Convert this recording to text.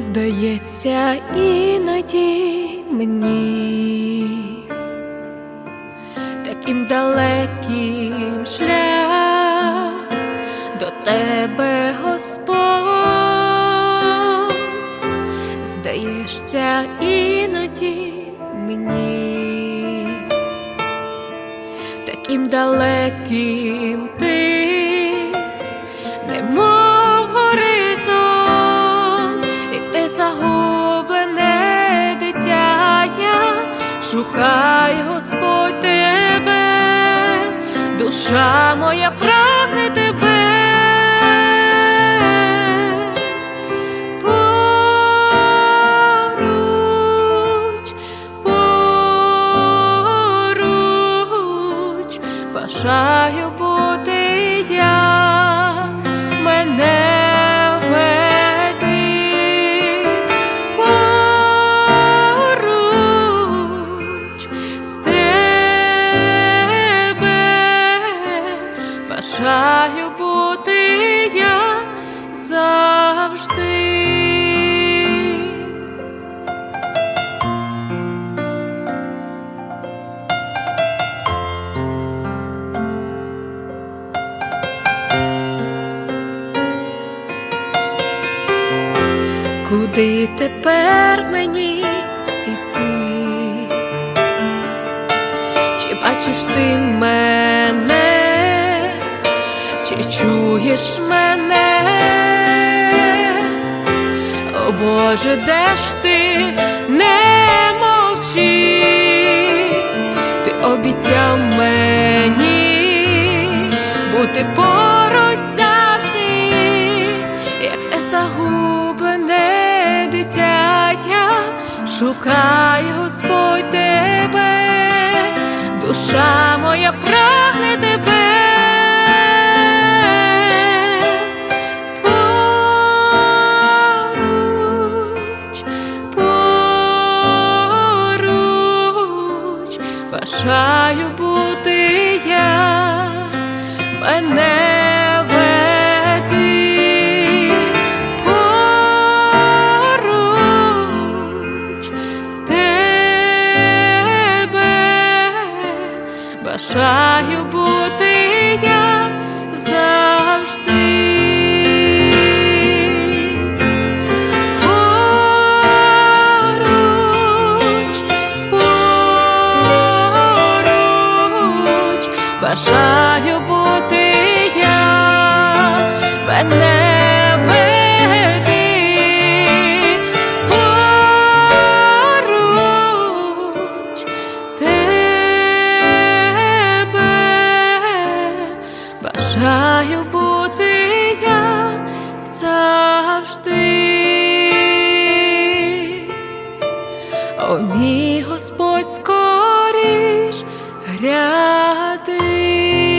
Здається, іноді мені. Таким далеким шлях до тебе, Господь, здаєшся іноді мені, таким далеким ти, шукай, Господь, тебе, душа моя прагне тебе. Куди тепер мені іти? Чи бачиш ти мене, чи чуєш мене? О Боже, де ж ти не мовчи, ти обіцяв мені бути поруч шукаю, Господь тебе, душа моя прагне тебе. Бажаю бути я завжди. Бажаю бути я, мене бажаю бути я завжди. О, мій Господь скоріш гряди.